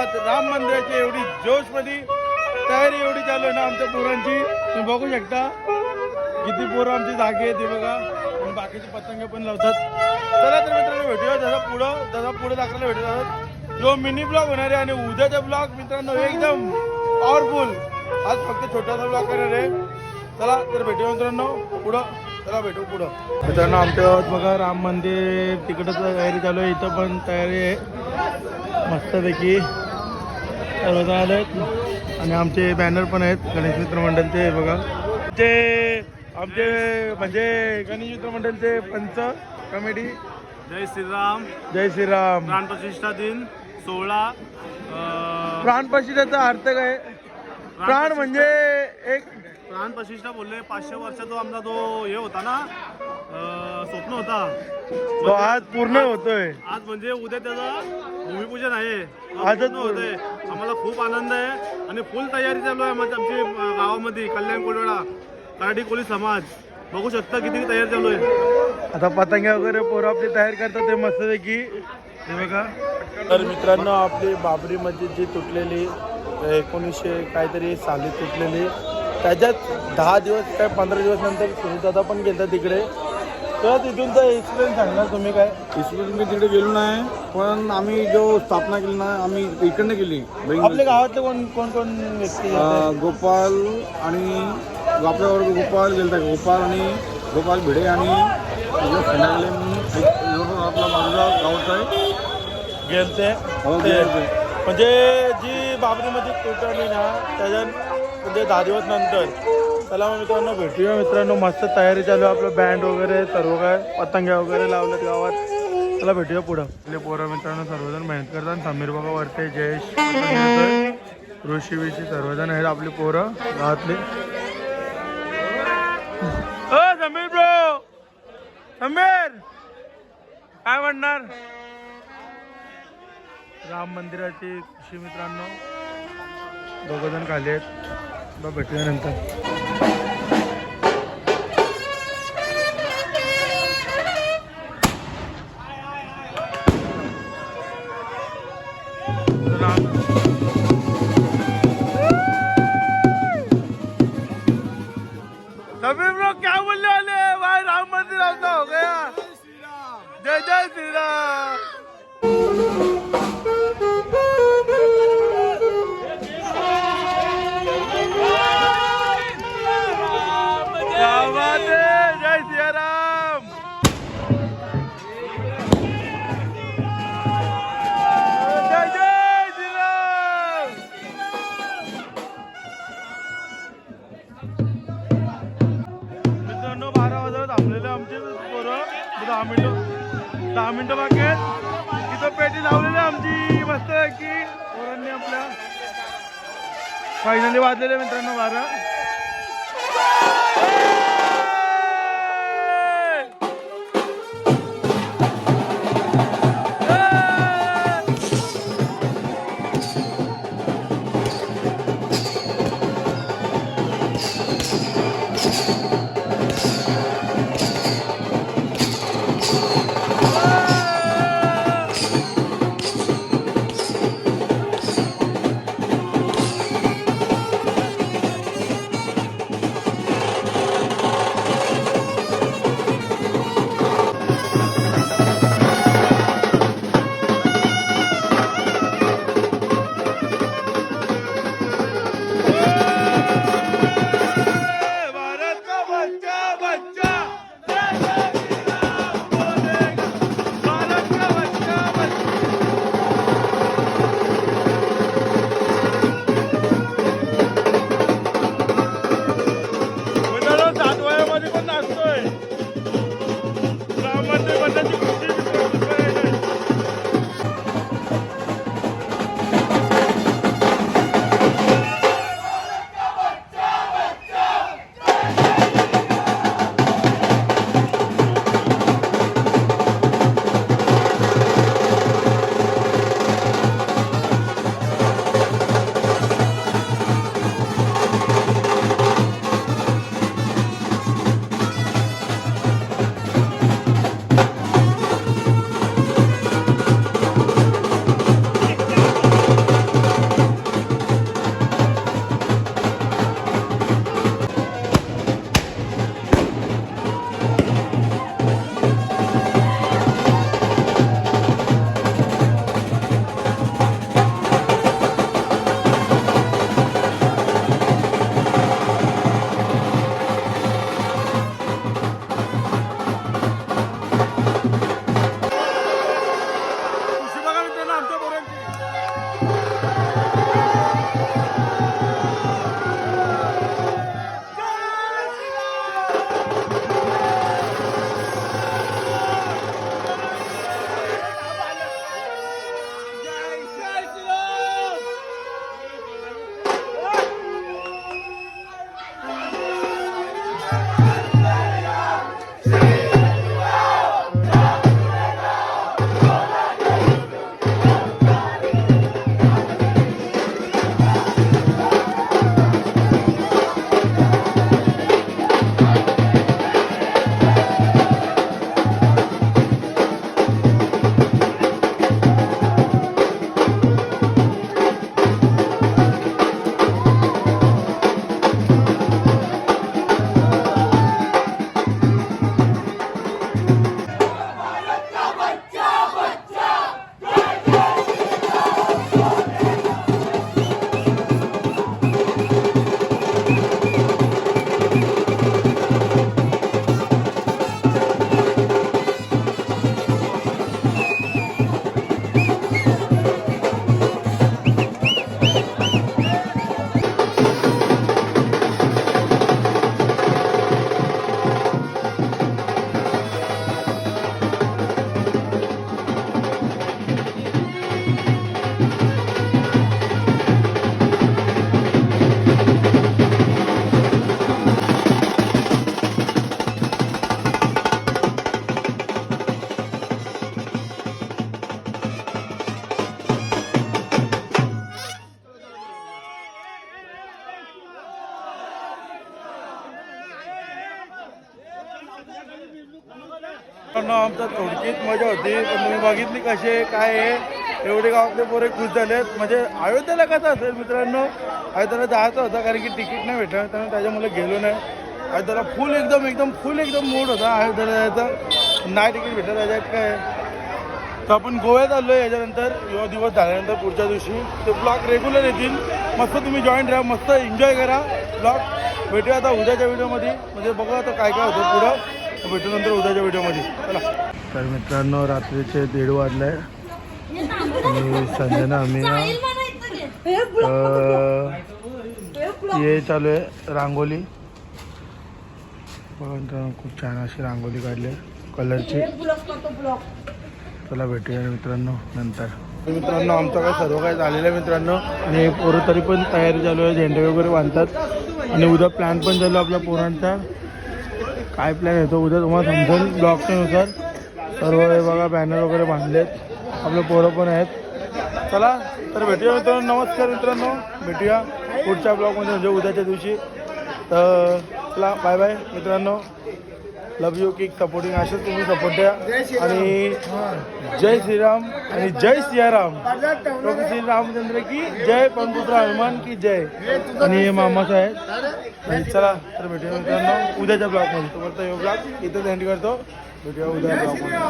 आज राम मंदिराची एवढी जोशमध्ये तयारी एवढी चालू आहे ना आमच्या पोरांची. तुम्ही बघू शकता. किती पोरं आमची जागे आहे ते बघा. आणि बाकीचे पतंग पण लावतात. चला तर मित्रांनो भेटूया जसा पुढं जसा पुढं दाखवायला भेटत जो मिनी ब्लॉग होणार आहे आणि उद्याचा ब्लॉग मित्रांनो एकदम पॉवरफुल आज फक्त छोटासा ब्लॉग करणार आहे. चला तर भेटूया मित्रांनो पुढं. चला भेटू पुढं. मित्रांनो आमच्या बघा राम मंदिर तिकडं तयारी चालू आहे. इथं पण तयारी आहे. मस्तपैकी. सर्वजण आलेत. आणि आमचे बॅनर पण आहेत गणेश मित्र मंडळचे बघा. ते आमचे म्हणजे गणेश मित्र मंडळचे पंच कमिटी. जय श्रीराम. जय श्रीराम. प्राण प्रतिष्ठा दिन सोळा अं, प्राण प्रशिक्षाचा अर्थ काय? प्राण म्हणजे एक प्राण प्रतिष्ठा बोलले पाचशे वर्षाचा आमचा तो हे होता ना स्वप्न होता. तो आज पूर्ण होतोय. आज म्हणजे उद्या त्याचं भूमिपूजन आहे. आजच होतंय. आम्हाला खूप आनंद आहे. आणि फुल तयारी चालू आहे म्हणजे आमची गावामध्ये कल्याण कोलवेडा कराडी कोळी समाज. बघू शकता किती तयारी चालू आहे. आता पतंग्या वगैरे पोरं आपली तयार करतात ते मस्तपैकी हे बघा. तर मित्रांनो आपली बाबरी मस्जिद जी तुटलेली एकोणीसशे काहीतरी साली तुटलेली त्याच्यात दहा दिवस काय पंधरा दिवस नंतर सुनीता पण गेलता तिकडे. तर तिथूनचा एक्सपिरियन्स सांगणार तुम्ही काय? इस्पितळ मी तिकडे गेलो नाही पण आम्ही जो स्थापना केली ना आम्ही इकडनं केली. आपल्या गावातले कोण कोण कोण व्यक्ती? अं, गोपाल आणि आपल्याबरोबर गोपाल गेलता गोपाल आणि गोपाल भिडे आणि खंडागले म्हणून एक आपला माझा गावचा आहे. गेलते. हो, ते- गेलते. म्हणजे जी बाबरी तुटली ना त्याच्या म्हणजे दहा दिवस नंतर चला मग मित्रांनो भेटूया मित्रांनो. मस्त तयारी चालू आहे आपलं. बँड वगैरे सर्व काय पतंग्या वगैरे लावलेत गावात. चला भेटूया पुढं. आपले पोरं मित्रांनो सर्वजण मेहनत करतात. समीर बाबा वरते जयेश पतंग ऋषी विषी सर्वजण आहेत आपली पोरं गावातले. समीर ब्रो! समीर! काय म्हणणार? राम मंदिराची खुशी मित्रांनो. दोघ जण खाली आहेत. मग भेटूया नंतर. क्या बोलने वाले हो? भाई राम मंदिर आपका हो गया। जय जय श्रीराम। फायनली वाजलेले मित्रांनो बारा. You थोडकीच मजा होती. पण तुम्ही बघितली कसे काय आहे? एवढे गावातले पोरे खुश झालेत. म्हणजे अयोध्येला कसं असेल मित्रांनो? अयोध्येला जायचं होतं कारण की तिकीट नाही भेटलं. त्यामुळे त्याच्यामुळे गेलो नाही. अयोध्याला फुल एकदम एकदम फुल एकदम मूड होता अयोध्याला जायचं. नाही तिकीट भेटलं त्याच्यात काय? तर आपण गोव्यात आलो आहे याच्यानंतर. यो दिवस झाल्यानंतर पुढच्या दिवशी. ते ब्लॉग रेग्युलर येतील. मस्त तुम्ही जॉईन राहा. मस्त एन्जॉय करा. ब्लॉग भेटूया आता उद्याच्या व्हिडिओमध्ये म्हणजे बघू आता काय काय होतं पुढं. भेटू नंतर उद्याच्या व्हिडिओमध्ये चला. तर मित्रांनो रात्रीचे दीड वाजले. आणि संजना आम्ही ना हे चालू आहे रांगोली. खूप छान अशी रांगोली काढली आहे. कलरची. चला भेटूया मित्रांनो नंतर. मित्रांनो आमचं काय सर्व काय झालेलं आहे मित्रांनो. आणि पोरं तरी पण तयारी चालू आहे झेंडे वगैरे बांधतात. आणि उद्या प्लॅन पण चालू आपल्या पोरांचा. काय प्लॅन येतो उद्या तुम्हाला समजून ब्लॉगच्यानुसार सर्व हे बघा बॅनर वगैरे बांधलेत. आपले पोरं पण आहेत. चला तर भेटूया मित्रांनो. नमस्कार मित्रांनो. भेटूया पुढच्या ब्लॉगमध्ये म्हणजे उद्याच्या दिवशी. तर चला बाय बाय मित्रांनो. लव यू किक सपोर्टिंग असंच तुम्ही सपोर्ट द्या. आणि जय श्रीराम आणि जय सियाराम. प्रभू श्री रामचंद्र की जय पंपुत्र हनुमान की जय. आणि हे मामा साहेब. आणि चला तर भेटूया मित्रांनो उद्याच्या ब्लॉगमध्ये. तुम्हाला ब्लॉग इथं एंड करतो. भेटूया उद्या ब्लॉगमध्ये